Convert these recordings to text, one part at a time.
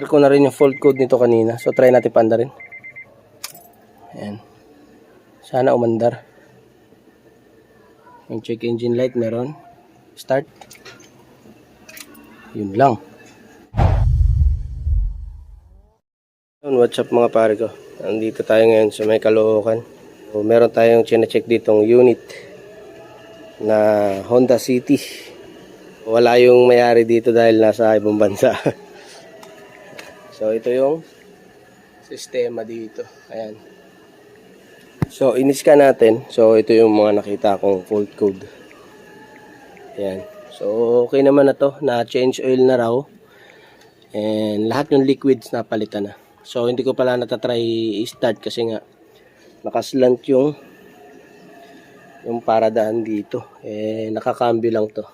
Share ko na rin yung fault code nito kanina. So try natin panda rin. Ayan. Sana umandar. Yung check engine light meron. Start. Yun lang. What's up mga pare ko? Nandito tayo ngayon sa may Caloocan. So, meron tayong check ditong unit na Honda City. Wala yung mayari dito dahil nasa ibang bansa. so ito yung sistema dito. Ayan. So iniskan natin. So ito yung mga nakita kong fault code. Ayan. So okay naman na to. Na-change oil na raw. And lahat yung liquids napalitan na. So hindi ko pala natatry i-start kasi nga nakaslant yung yung paradaan dito. Eh nakakambyo lang to.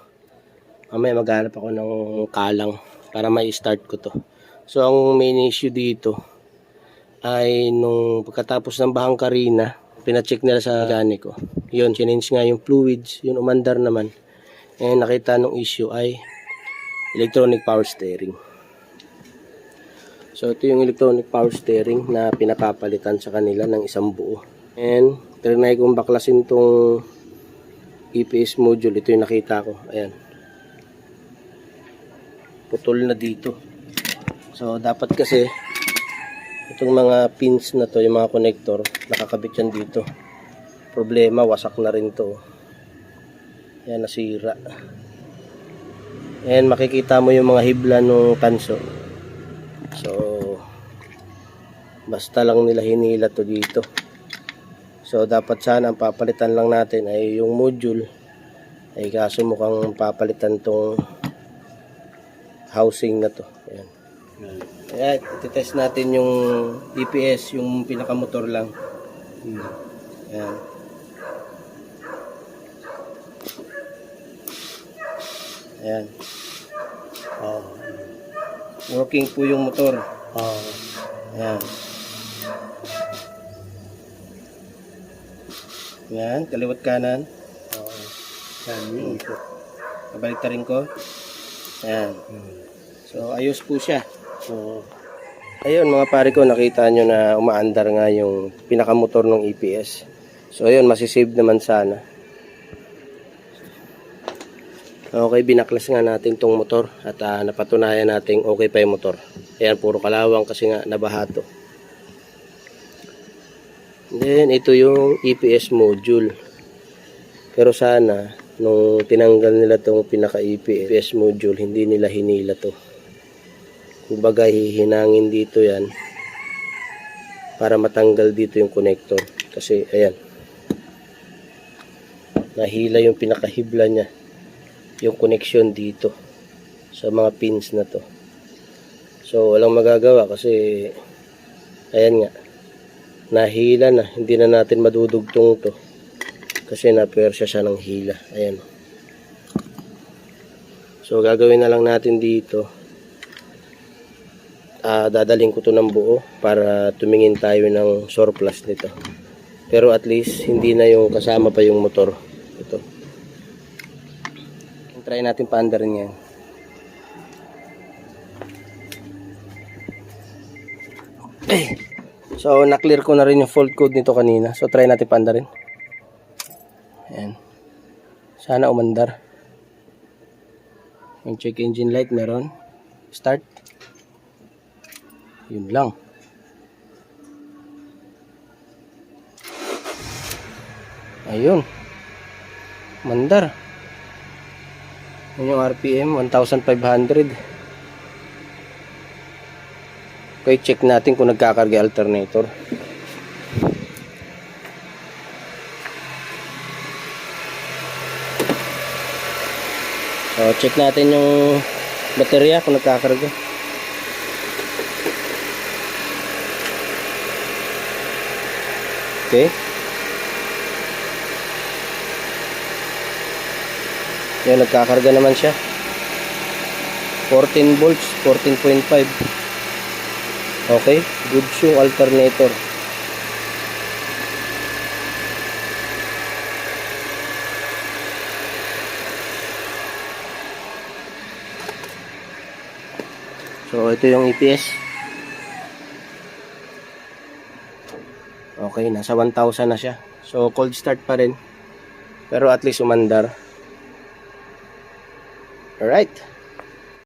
Mamaya maghanap ako ng kalang para mai-start ko to. So ang main issue dito ay nung pagkatapos ng bahang karina, pinacheck nila sa mekaniko. Yun, change nga yung fluids, yun umandar naman. Eh nakita nung issue ay electronic power steering. So ito yung electronic power steering na pinapapalitan sa kanila ng isang buo. And trinay kong baklasin tong EPS module. Ito yung nakita ko. Ayan. Putol na dito. So dapat kasi itong mga pins na to, yung mga connector, nakakabit yan dito. Problema, wasak na rin to. Ayan, nasira. Ayan, makikita mo yung mga hibla ng tanso. So, basta lang nila hinila to dito. So, dapat sana ang papalitan lang natin ay yung module. Ay kaso mukhang papalitan tong housing na to. Ayan. Ayan, ititest natin yung EPS, yung pinakamotor lang. Ayan. Ayan. Oh. Working po yung motor. Oh. Ayan. Ayan, kaliwat kanan. Oh. Ayan, ikot. Kabalik rin ko. Ayan. So, ayos po siya. So, ayun mga pare ko, nakita nyo na umaandar nga yung pinakamotor ng EPS. So, ayun, masisave naman sana. Okay, binaklas nga natin tong motor at ah, napatunayan natin okay pa yung motor. Ayan, puro kalawang kasi nga nabaha to. Then, ito yung EPS module. Pero sana, nung tinanggal nila tong pinaka-EPS module, hindi nila hinila to. Kumbaga, hihinangin dito yan para matanggal dito yung connector. Kasi, ayan. Nahila yung pinakahibla niya. Yung connection dito sa mga pins na to. So, walang magagawa kasi ayan nga. Nahila na. Hindi na natin madudugtong to. Kasi napersya siya ng hila. Ayan. So, gagawin na lang natin dito ah dadaling ko to ng buo para tumingin tayo ng surplus nito. Pero at least hindi na yung kasama pa yung motor. Ito. Try natin paanda rin yan. Eh. So, na-clear ko na rin yung fault code nito kanina. So, try natin paanda rin. Ayan. Sana umandar. Yung check engine light meron. Start. Yun lang. Ayun. Mandar. Yun yung RPM, 1,500. Okay, check natin kung nagkakarga alternator. So, check natin yung baterya kung nagkakarga. Okay. Yan, nagkakarga naman siya. 14 volts, 14.5. Okay, good yung alternator. So ito yung EPS. Okay, nasa 1,000 na siya. So, cold start pa rin. Pero at least umandar. Alright.